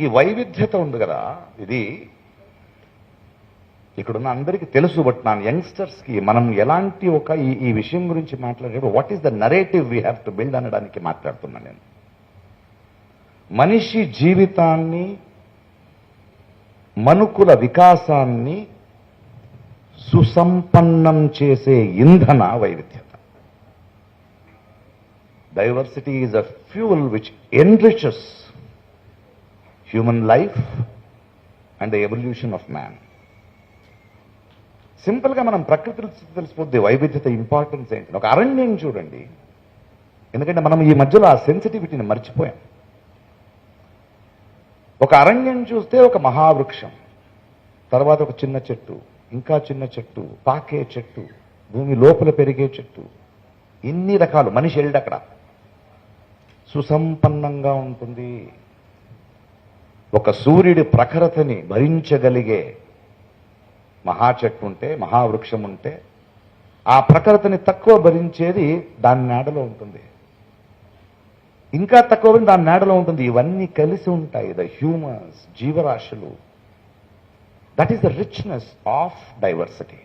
ఈ వైవిధ్యత ఉంది కదా. ఇది ఇక్కడున్న అందరికీ తెలుసు బట్ నా యంగ్స్టర్స్కి మనం ఎలాంటి ఒక ఈ ఈ విషయం గురించి మాట్లాడేటప్పుడు what is the narrative we have to build అనడానికి మాట్లాడుతున్నాను నేను. మనిషి జీవితాన్ని మనుకుల వికాసాన్ని సుసంపన్నం చేసే ఇంధన వైవిధ్యత. Diversity is a fuel which enriches human life and the evolution of man సింపుల్గా మనం ప్రకృతి తెలిసిపోద్ది వైవిధ్యత ఇంపార్టెన్స్ ఏంటి? ఒక అరణ్యం చూడండి. ఎందుకంటే మనం ఈ మధ్యలో ఆ సెన్సిటివిటీని మర్చిపోయాం. ఒక అరణ్యం చూస్తే ఒక మహావృక్షం తర్వాత ఒక చిన్న చెట్టు ఇంకా చిన్న చెట్టు పాకే చెట్టు భూమి లోపల పెరిగే చెట్టు ఇన్ని రకాలు. మనిషి వెళ్ళి అక్కడ సుసంపన్నంగా ఉంటుంది. ఒక సూర్యుడి ప్రఖరతని భరించగలిగే మహాచెట్టు ఉంటే మహావృక్షం ఉంటే ఆ ప్రఖరతని తక్కువ భరించేది దాని నాడలో ఉంటుంది. ఇంకా తక్కువ దాని నాడలో ఉంటుంది. ఇవన్నీ కలిసి ఉంటాయి. ద హ్యూమన్స్ జీవరాశులు. That is the richness of diversity